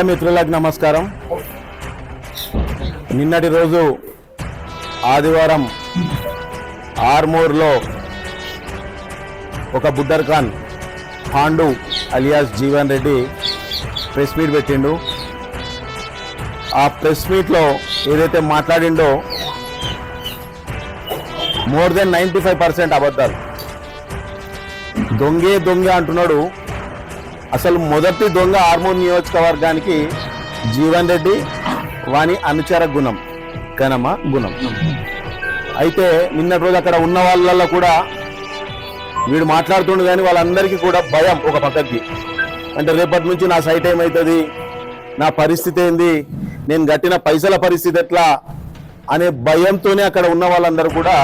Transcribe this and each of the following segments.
మిత్రులకు నమస్కారం. నిన్నటి రోజు ఆదివారం ఆర్మూర్లో ఒక Buddar Khan Pandu alias Jeevan Reddy press meet పెట్టిండు. ఆ ప్రెస్ మీట్లో ఏదైతే మాట్లాడిండో more than ninety five percent అబద్ధాలు. దొంగే దొంగ అంటున్నాడు అసలు మొదటి దొంగ ఆర్మూర్ నియోజకవర్గానికి జీవన్ రెడ్డి వాని అనుచర గుణం గణమ గుణం. అయితే నిన్న రోజు అక్కడ ఉన్న వాళ్ళల్లో కూడా వీడు మాట్లాడుతుండు కానీ వాళ్ళందరికీ కూడా భయం ఒక పక్కకి. అంటే రేపటి నుంచి నా సైట్ ఏమవుతుంది నా పరిస్థితి ఏంది? నేను కట్టిన పైసల పరిస్థితి ఎట్లా? అనే భయంతోనే అక్కడ ఉన్న వాళ్ళందరూ కూడా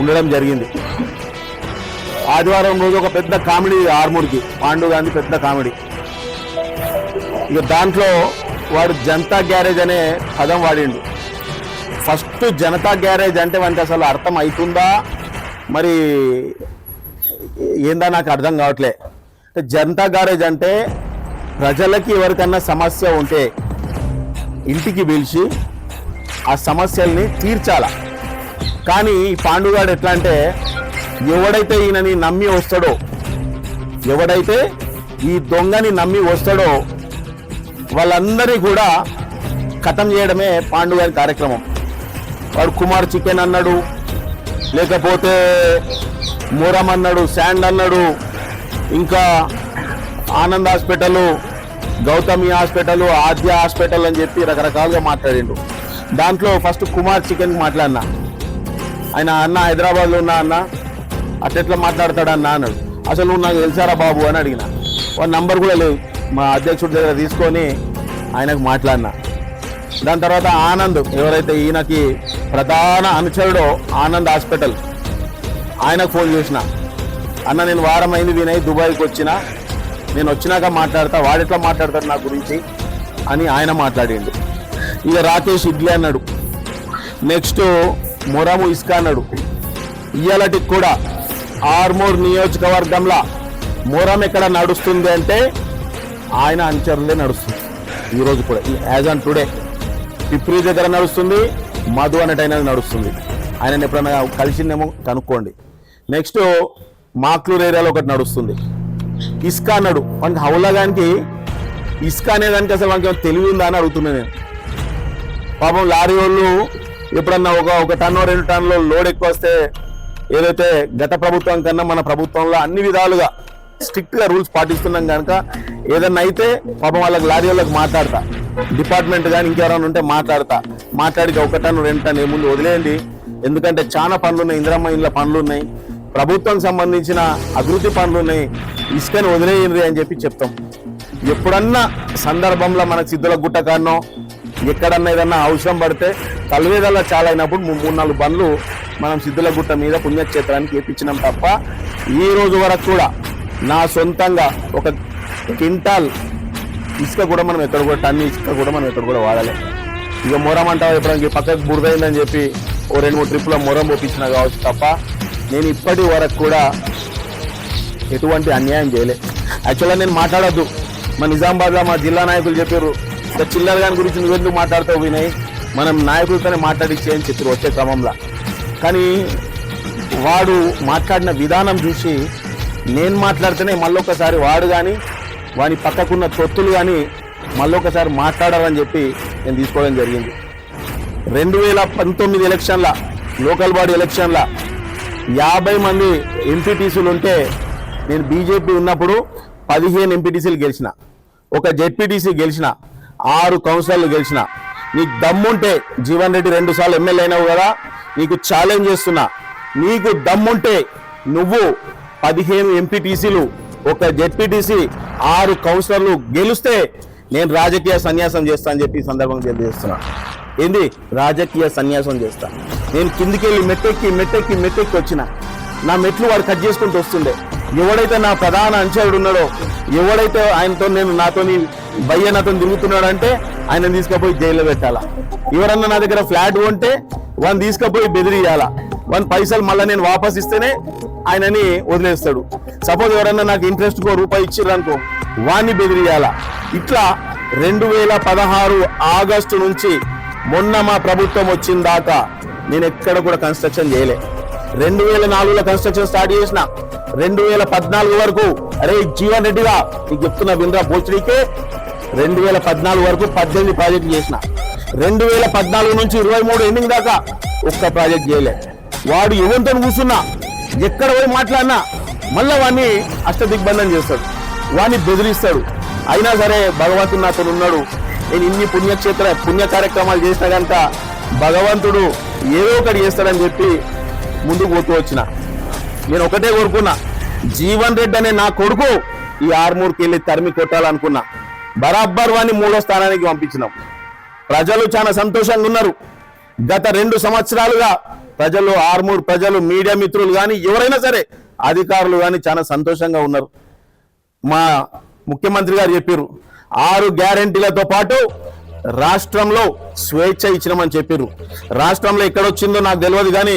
ఉండడం జరిగింది. ఆదివారం రోజు ఒక పెద్ద కామెడీ ఆర్మూర్కి పాండు గాంధీ పెద్ద కామెడీ. ఇక దాంట్లో వాడు జనతా గ్యారేజ్ అనే పదం వాడిండు. ఫస్ట్ జనతా గ్యారేజ్ అంటే వానికి అసలు అర్థం అవుతుందా మరి ఏందా నాకు అర్థం కావట్లే. జనతా గ్యారేజ్ అంటే ప్రజలకి ఎవరికన్నా సమస్య ఉంటే ఇంటికి పిలిచి ఆ సమస్యల్ని తీర్చాల. కానీ ఈ పాండుగాడు ఎట్లా అంటే ఎవడైతే ఈయనని నమ్మి వస్తాడో ఎవడైతే ఈ దొంగని నమ్మి వస్తాడో వాళ్ళందరినీ కూడా ఖతం చేయడమే పాండు గారి కార్యక్రమం. వాడు కుమార్ చికెన్ అన్నాడు లేకపోతే మూరం అన్నాడు శాండ్ అన్నాడు ఇంకా Anand hospital Gautami hospital Adya hospital అని చెప్పి రకరకాలుగా మాట్లాడిండు. దాంట్లో ఫస్ట్ కుమార్ చికెన్ మాట్లాడినా. ఆయన అన్న హైదరాబాద్లో ఉన్నా అన్న అట్లెట్లా మాట్లాడతాడన్నా అన్నాడు. అసలు నువ్వు నాకు తెలిసారా బాబు అని అడిగిన. వాడి నంబర్ కూడా లేవు మా అధ్యక్షుడి దగ్గర తీసుకొని ఆయనకు మాట్లాడినా. దాని తర్వాత ఆనంద్ ఎవరైతే ఈయనకి ప్రధాన అనుచరుడో ఆనంద్ హాస్పిటల్ ఆయనకు ఫోన్ చేసిన. అన్న నేను వారం అయింది వినయ్ దుబాయ్కి వచ్చిన. నేను వచ్చినాక మాట్లాడతా వాడెట్లా మాట్లాడతాడు నా గురించి అని ఆయన మాట్లాడిండు. ఇక రాకేష్ ఇడ్లీ అన్నాడు. నెక్స్ట్ మొరము ఇస్కా అన్నాడు. ఇయ్యాలటికి కూడా ఆర్మూర్ నియోజకవర్గంలో మొరం ఎక్కడ నడుస్తుంది అంటే ఆయన అంచరులే నడుస్తుంది. ఈరోజు కూడా. యాజ్ ఆన్ టుడే పిప్రి దగ్గర నడుస్తుంది మధు అనేటైనది నడుస్తుంది. ఆయన ఎప్పుడైనా కలిసిందేమో కనుక్కోండి. నెక్స్ట్ మాక్లూర్ ఏరియాలో ఒకటి నడుస్తుంది. ఇస్కా అన్నాడు మనకి హౌలాగానికి ఇస్కా అనేదానికి అసలు మనకి తెలివి ఉందా అని అడుగుతున్నాను నేను. పాపం లారీ వాళ్ళు ఎప్పుడన్నా ఒక ఒక టన్ను రెండు టన్నులు లోడ్ ఎక్కువ వస్తే ఏదైతే గత ప్రభుత్వం కన్నా మన ప్రభుత్వంలో అన్ని విధాలుగా స్ట్రిక్ట్గా రూల్స్ పాటిస్తున్నాం కనుక ఏదన్నా అయితే పాపం వాళ్ళకి లారీ వాళ్ళకి మాట్లాడతా. డిపార్ట్మెంట్ కానీ ఇంకెవరైనా ఉంటే మాట్లాడతా. మాట్లాడి ఒకటను రెండు టన్ను ఏముంది వదిలేయండి. ఎందుకంటే చాలా పనులు ఉన్నాయి ఇందిరమ్మ ఇండ్ల పనులు ఉన్నాయి ప్రభుత్వం సంబంధించిన అభివృద్ధి పనులు ఉన్నాయి ఇసుకని వదిలేయండి అని చెప్పి చెప్తాం. ఎప్పుడన్నా సందర్భంలో మనకు సిద్ధుల గుట్ట కారణం ఎక్కడన్నా ఏదన్నా అవసరం పడితే తలవేదల్లా చాలా అయినప్పుడు మూడు నాలుగు బండ్లు మనం సిద్ధుల గుట్ట మీద పుణ్యక్షేత్రానికి వేపించినాం తప్ప ఈ రోజు వరకు కూడా నా సొంతంగా ఒక క్వింటాల్ ఇసుక కూడా మనం ఎక్కడ కూడా టన్ను ఇసుక కూడా మనం ఎక్కడ కూడా వాడాలి. ఇక మొరం అంటావు ఎప్పుడైనా పక్కకు బురదైందని చెప్పి ఓ రెండు మూడు ట్రిప్పుల మొరం పోపించిన కావచ్చు తప్ప నేను ఇప్పటి వరకు కూడా ఎటువంటి అన్యాయం చేయలే. యాక్చువల్గా నేను మాట్లాడొద్దు. మా నిజామాబాద్లో మా జిల్లా నాయకులు చెప్పారు ఇక చిల్లర గారి గురించి నువ్వెందుకు మాట్లాడుతూ వినయ్? మనం నాయకులతోనే మాట్లాడించేయని చెప్పారు వచ్చే క్రమంలో. కానీ వాడు మాట్లాడిన విధానం చూసి నేను మాట్లాడితేనే మళ్ళొకసారి వాడు కానీ వాని పక్కకున్న తొత్తులు కానీ మళ్ళొకసారి మాట్లాడాలని చెప్పి నేను తీసుకోవడం జరిగింది. రెండు వేల పంతొమ్మిది ఎలక్షన్ల లోకల్ బాడీ ఎలక్షన్ల యాభై మంది ఎంపీటీసీలు ఉంటే నేను బీజేపీ ఉన్నప్పుడు పదిహేను ఎంపీటీసీలు గెలిచిన ఒక జెడ్పీటీసీ గెలిచిన ఆరు కౌన్సిలర్లు గెలిచిన నీకు దమ్ముంటే జీవన్ రెడ్డి రెండు సార్లు ఎమ్మెల్యే అయినావు కదా నీకు ఛాలెంజ్ చేస్తున్నా. నీకు దమ్ముంటే నువ్వు పదిహేను ఎంపీటీసీలు ఒక జెడ్పీటీసీ ఆరు కౌన్సిలర్లు గెలిస్తే నేను రాజకీయ సన్యాసం చేస్తా అని చెప్పి ఈ సందర్భంగా తెలియజేస్తున్నా. ఏంది? రాజకీయ సన్యాసం చేస్తా. నేను కిందికి వెళ్ళి మెట్టెక్కి మెట్టెక్కి మెట్టెక్కి వచ్చిన. నా మెట్లు వాడు కట్ చేసుకుంటూ వస్తుండే. ఎవడైతే నా ప్రధాన అంచరుడు ఉన్నాడో ఎవడైతే ఆయనతో నేను నాతోని భయ్య నాతో తిరుగుతున్నాడంటే ఆయన తీసుకుపోయి జైల్లో పెట్టాలా? ఎవరన్నా నా దగ్గర ఫ్లాట్ ఉంటే వాడిని తీసుకుపోయి బెదిరియాలా వాని పైసలు మళ్ళీ నేను వాపస్ ఇస్తేనే ఆయనని వదిలేస్తాడు. సపోజ్ ఎవరన్నా నాకు ఇంట్రెస్ట్ కో రూపాయి ఇచ్చిర్రనుకో వాణ్ణి బెదిరియాల ఇట్లా రెండు వేల పదహారు ఆగస్టు నుంచి మొన్న మా ప్రభుత్వం వచ్చిన దాకా నేను ఎక్కడ కూడా కన్స్ట్రక్షన్ చేయలే. రెండు వేల నాలుగులో కన్స్ట్రక్షన్ స్టార్ట్ చేసిన రెండు వేల పద్నాలుగు వరకు. అరే జీవన్ రెడ్డిగా నీకు చెప్తున్నా వినరా పోల్చడికే రెండు వేల పద్నాలుగు వరకు పద్దెనిమిది ప్రాజెక్టులు చేసిన. రెండు వేల పద్నాలుగు నుంచి ఇరవై మూడు ఎండింగ్ దాకా ఒక్క ప్రాజెక్ట్ చేయలే. వాడు ఎవరితో కూర్చున్నా ఎక్కడ పోయి మాట్లాడినా మళ్ళా వాడిని అష్టదిగ్బంధం చేస్తాడు. వాడిని బెదిరిస్తాడు. అయినా సరే భగవంతుడు నాతో ఉన్నాడు. నేను ఇన్ని పుణ్యక్షేత్ర పుణ్య కార్యక్రమాలు చేసినా కనుక భగవంతుడు ఏదో ఒకటి చేస్తాడని చెప్పి ముందుకు పోతూ వచ్చిన. నేను ఒకటే కోరుకున్నా జీవన్ రెడ్డి అనే నా కొడుకు ఈ ఆర్మూర్కి వెళ్ళి తరిమి కొట్టాలనుకున్నా. బరాబర్ వాడిని మూడో స్థానానికి పంపించినాం. ప్రజలు చాలా సంతోషంగా ఉన్నారు. గత రెండు సంవత్సరాలుగా ప్రజలు ఆర్మూర్ ప్రజలు మీడియా మిత్రులు కానీ ఎవరైనా సరే అధికారులు కానీ చాలా సంతోషంగా ఉన్నారు. మా ముఖ్యమంత్రి గారు చెప్పారు ఆరు గ్యారంటీలతో పాటు రాష్ట్రంలో స్వేచ్ఛ ఇచ్చినామని చెప్పారు. రాష్ట్రంలో ఎక్కడొచ్చిందో నాకు తెలియదు కానీ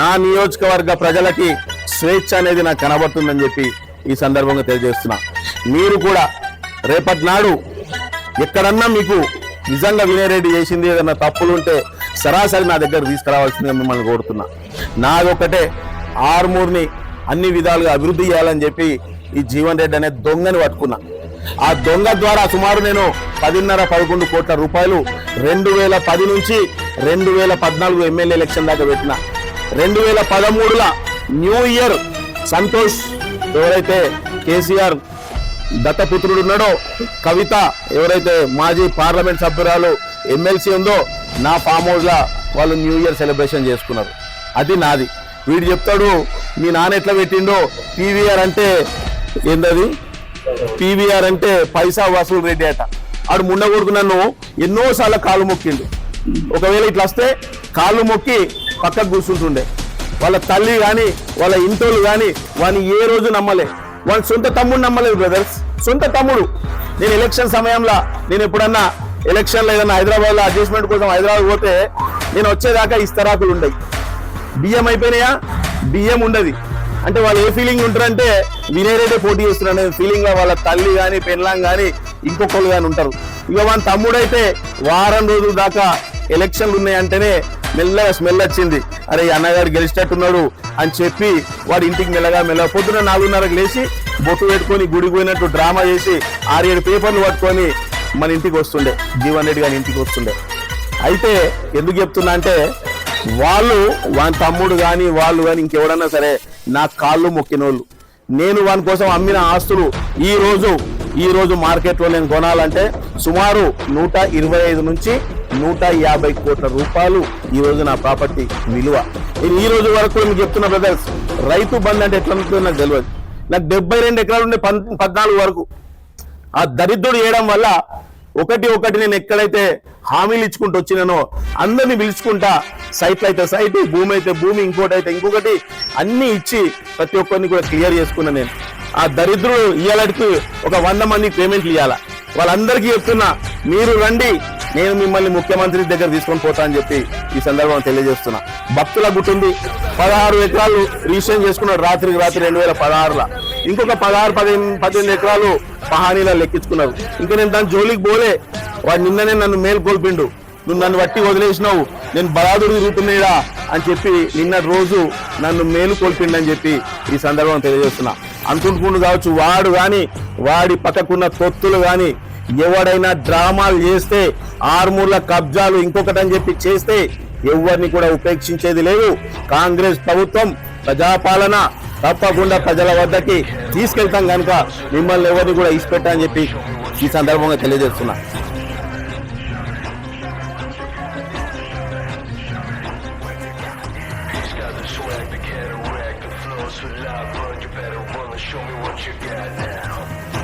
నా నియోజకవర్గ ప్రజలకి స్వేచ్ఛ అనేది నాకు కనబడుతుందని చెప్పి ఈ సందర్భంగా తెలియజేస్తున్నా. మీరు కూడా రేపటి నాడు ఎక్కడన్నా మీకు నిజంగా వినయరెడ్డి చేసింది ఏదన్నా తప్పులు ఉంటే సరాసరి నా దగ్గర తీసుకురావాల్సిందిగా మిమ్మల్ని కోరుతున్నా. నాదొక్కటే ఆర్మూర్ని అన్ని విధాలుగా అభివృద్ధి చేయాలని చెప్పి ఈ జీవన్ రెడ్డి అనే దొంగని పట్టుకున్నా. ఆ దొంగ ద్వారా సుమారు నేను పదిన్నర పదకొండు కోట్ల రూపాయలు రెండు వేల పది నుంచి రెండు వేల పద్నాలుగు ఎమ్మెల్యే ఎలక్షన్ దాకా పెట్టిన. రెండు వేల పదమూడుల న్యూ ఇయర్ సంతోష్ ఎవరైతే కేసీఆర్ దత్తపుత్రుడు ఉన్నాడో కవిత ఎవరైతే మాజీ పార్లమెంట్ సభ్యురాలు ఎమ్మెల్సీ ఉందో నా ఫామ్ హౌస్లో వాళ్ళు న్యూ ఇయర్ సెలబ్రేషన్ చేసుకున్నారు. అది నాది. వీడు చెప్తాడు మీ నాన్న ఎట్లా పెట్టిండో పీవీఆర్ అంటే ఏందది? పీవీఆర్ అంటే పైసా వసూలు రెడ్డి అట. ఆడు ముండ కొడుకు నన్ను ఎన్నోసార్లు కాలు మొక్కిండు. ఒకవేళ ఇట్లా వస్తే కాళ్ళు మొక్కి పక్కకు కూర్చుంటుండే. వాళ్ళ తల్లి కానీ వాళ్ళ ఇంటోళ్ళు కానీ వాని ఏ రోజు నమ్మలే. వాని సొంత తమ్ముడు నమ్మలేదు బ్రదర్స్ సొంత తమ్ముడు. నేను ఎలక్షన్ సమయంలో నేను ఎప్పుడన్నా ఎలక్షన్లో ఏదన్నా హైదరాబాద్లో అడ్జస్ట్మెంట్ కోసం హైదరాబాద్ పోతే నేను వచ్చేదాకా ఇస్తరాకులు ఉండయి. బియ్యం అయిపోయినాయా? బియ్యం ఉండదు. అంటే వాళ్ళు ఏ ఫీలింగ్ ఉంటారంటే వినేరేటే పోటీ చేస్తున్నారు అనే ఫీలింగ్ వాళ్ళ తల్లి కానీ పెళ్ళాం కానీ ఇంకొకళ్ళు కానీ ఉంటారు. ఇక వాళ్ళ తమ్ముడైతే వారం రోజుల దాకా ఎలక్షన్లు ఉన్నాయంటేనే మెల్లగా స్మెల్ వచ్చింది. అరే అన్నగారు గెలిచినట్టున్నాడు అని చెప్పి వాడి ఇంటికి మెల్లగా మెల్లగా పొద్దున నాలుగున్నరకు లేచి బొట్టు పెట్టుకొని గుడి పోయినట్టు డ్రామా చేసి ఆరేడు పేపర్లు పట్టుకొని మన ఇంటికి వస్తుండే. జీవన్ రెడ్డి గారి ఇంటికి వస్తుండే. అయితే ఎందుకు చెప్తున్నా అంటే వాళ్ళు వాని తమ్ముడు కానీ వాళ్ళు కానీ ఇంకెవడన్నా సరే నా కాళ్ళు మొక్కినోళ్ళు. నేను వాని కోసం అమ్మిన ఆస్తులు ఈ రోజు ఈ రోజు మార్కెట్లో నేను కొనాలంటే సుమారు నూట ఇరవై ఐదు నుంచి నూట యాభై కోట్ల రూపాయలు ఈ రోజు నా ప్రాపర్టీ విలువ. నేను ఈ రోజు వరకు మీకు చెప్తున్న బ్రదర్స్ రైతు బంద్ అంటే ఎట్లా ఉంటుందో నాకు తెలియదు నాకు డెబ్బై రెండు ఎకరాలు ఉండే పద్నాలుగు వరకు. ఆ దరిద్రుడు చేయడం వల్ల ఒకటి ఒకటి నేను ఎక్కడైతే హామీలు ఇచ్చుకుంటూ వచ్చినానో అందరిని పిలుచుకుంటా సైట్లు అయితే సైట్ భూమి అయితే భూమి ఇంకోటి అయితే ఇంకొకటి అన్ని ఇచ్చి ప్రతి ఒక్కరిని కూడా క్లియర్ చేసుకున్నా నేను. ఆ దరిద్రుడు ఇయ్యాలకి ఒక వంద మందికి పేమెంట్లు ఇవ్వాలా వాళ్ళందరికీ చెప్తున్నా మీరు రండి నేను మిమ్మల్ని ముఖ్యమంత్రి దగ్గర తీసుకొని పోతా అని చెప్పి ఈ సందర్భం తెలియజేస్తున్నా. భక్తుల గుట్టుంది పదహారు ఎకరాలు రిజిస్ట్రేషన్ చేసుకున్నాడు రాత్రికి రాత్రి రెండు వేల పదహారులో. ఇంకొక పదహారు పదిహేను పద్దెనిమిది ఎకరాలు పహానీలా లెక్కించుకున్నారు. ఇంకా నేను దాని జోలికి పోలే. వాడు నిన్ననే నన్ను మేల్కొల్పిండు. నువ్వు నన్ను బట్టి వదిలేసినావు. నేను బలాదుడు తిరుగుతున్నాడా అని చెప్పి నిన్న రోజు నన్ను మేలు కోల్పిండని చెప్పి ఈ సందర్భం తెలియజేస్తున్నా. అనుకుంటుకుంటూ కావచ్చు వాడు కానీ వాడి పక్కకున్న తొత్తులు కానీ ఎవడైనా డ్రామాలు చేస్తే ఆర్మూర్ల కబ్జాలు ఇంకొకటి అని చెప్పి చేస్తే ఎవరిని కూడా ఉపేక్షించేది లేదు. కాంగ్రెస్ ప్రభుత్వం ప్రజాపాలన తప్పకుండా ప్రజల వద్దకి తీసుకెళ్తాం కనుక మిమ్మల్ని ఎవరిని కూడా ఇచ్చిపెట్టా అని చెప్పి ఈ సందర్భంగా తెలియజేస్తున్నా. Show me what you got now.